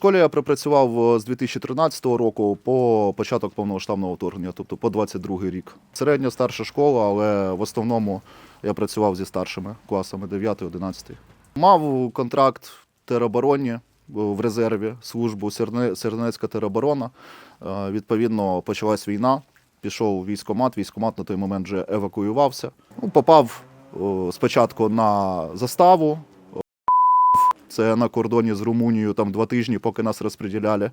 школі я пропрацював е, з 2013 року по початок повномасштабного вторгнення, тобто по 22 рік. Середня старша школа, але в основному я працював зі старшими класами 9-11. Мав контракт в теробороні е, в резерві службу Серне- Сєрнецька тероборона. Е, Відповідно, почалась війна. Пішов у військкомат. Військкомат на той момент вже евакуювався. Ну, попав спочатку на заставу. Це на кордоні з Румунією там два тижні, поки нас розподіляли.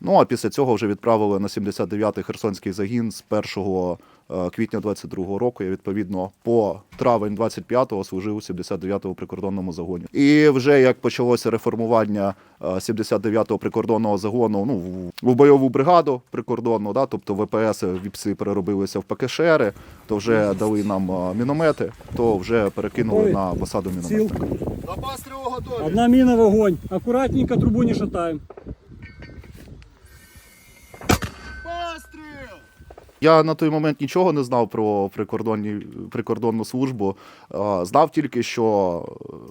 Ну а після цього вже відправили на 79-й Херсонський загін з 1 е, квітня 22-го року. Я відповідно по травень 25-го служив у 79-му прикордонному загоні. І вже як почалося реформування е, 79-го прикордонного загону, ну в- в бойову бригаду прикордонну, да, тобто ВПС віпси переробилися в ПКШРи, то вже дали нам е, міномети, то вже перекинули на посаду мінометника. Запас тривога готові. Одна міна вогонь. Акуратненько трубу не шатаємо. Постріл! Я на той момент нічого не знав про прикордонні, прикордонну службу. А, Знав тільки, що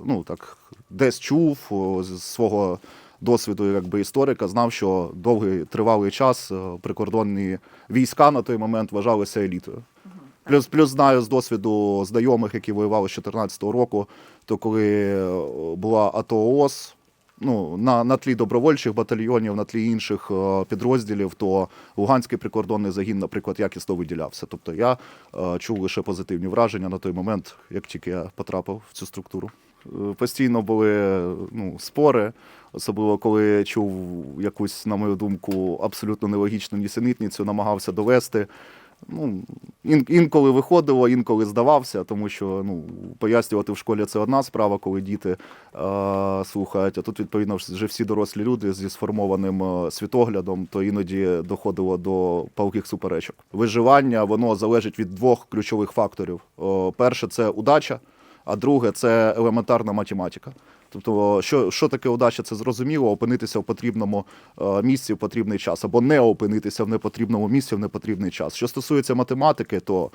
ну, так, десь чув з свого досвіду якби, історика, знав, що довгий тривалий час прикордонні війська на той момент вважалися елітою. Плюс, плюс знаю з досвіду знайомих, які воювали з 2014 року, то коли е, була АТО ООС, ну, на, на тлі добровольчих батальйонів, на тлі інших е, підрозділів, то Луганський прикордонний загін, наприклад, якісно виділявся. Тобто я е, чув лише позитивні враження на той момент, як тільки я потрапив в цю структуру. Е, Постійно були ну, спори, особливо коли чув якусь, на мою думку, абсолютно нелогічну нісенітницю, намагався довести. Ну, інколи виходило, інколи здавався, тому що ну, пояснювати в школі це одна справа, коли діти е, слухають. А тут, відповідно, вже всі дорослі люди зі сформованим е, світоглядом, то іноді доходило до палких суперечок. Виживання воно залежить від двох ключових факторів: О, перше це удача, а друге це елементарна математика. Тобто, що, що таке удача, це зрозуміло, опинитися в потрібному е, місці в потрібний час, або не опинитися в непотрібному місці в непотрібний час. Що стосується математики, то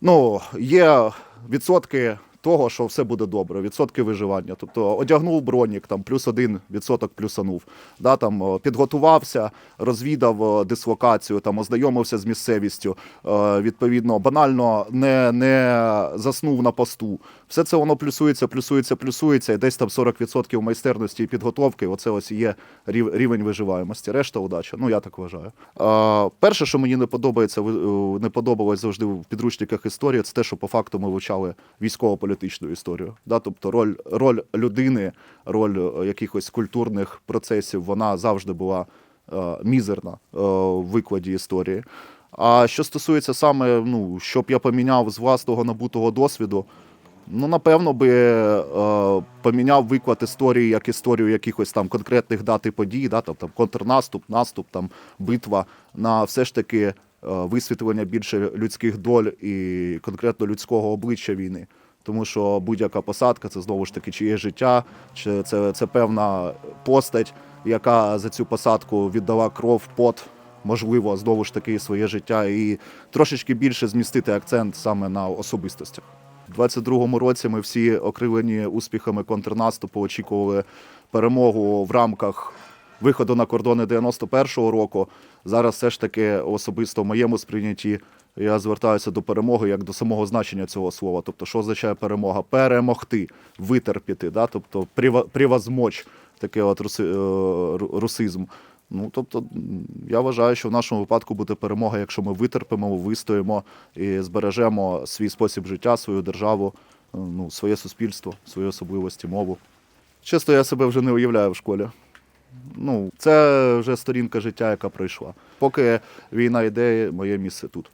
ну, є відсотки того, що все буде добре, відсотки виживання. Тобто одягнув бронік, там плюс один відсоток плюсанув. Да, там, підготувався, розвідав дислокацію, там, ознайомився з місцевістю, е, відповідно, банально не, не заснув на посту. Все це воно плюсується, плюсується, плюсується, і десь там 40% майстерності і підготовки. Оце ось є рівень виживаємості. Решта удача. Ну я так вважаю. Е, перше, що мені не подобається, е, не подобалось завжди в підручниках історії, це те, що по факту ми вивчали військово-політичну історію. Да? Тобто роль, роль людини, роль е, якихось культурних процесів, вона завжди була е, мізерна е, в викладі історії. А що стосується саме, ну, щоб я поміняв з власного набутого досвіду, Ну, напевно, би е, поміняв виклад історії як історію якихось там конкретних дат і подій, да, там контрнаступ, наступ, там битва на все ж таки висвітлення більше людських доль і конкретно людського обличчя війни. Тому що будь-яка посадка це знову ж таки чиє життя, чи це, це певна постать, яка за цю посадку віддала кров, пот, можливо, знову ж таки своє життя, і трошечки більше змістити акцент саме на особистостях. У 22-му році ми всі окрилені успіхами контрнаступу очікували перемогу в рамках виходу на кордони 91-го року. Зараз все ж таки особисто в моєму сприйнятті я звертаюся до перемоги як до самого значення цього слова. Тобто, що означає перемога? Перемогти, витерпіти, да? тобто прива- превозмочь, такий от руси, е, русизм. Ну, тобто, я вважаю, що в нашому випадку буде перемога, якщо ми витерпимо, вистоїмо і збережемо свій спосіб життя, свою державу, е, ну, своє суспільство, свої особливості, мову. Чесно, я себе вже не уявляю в школі. Ну, це вже сторінка життя, яка пройшла. Поки війна йде, моє місце тут.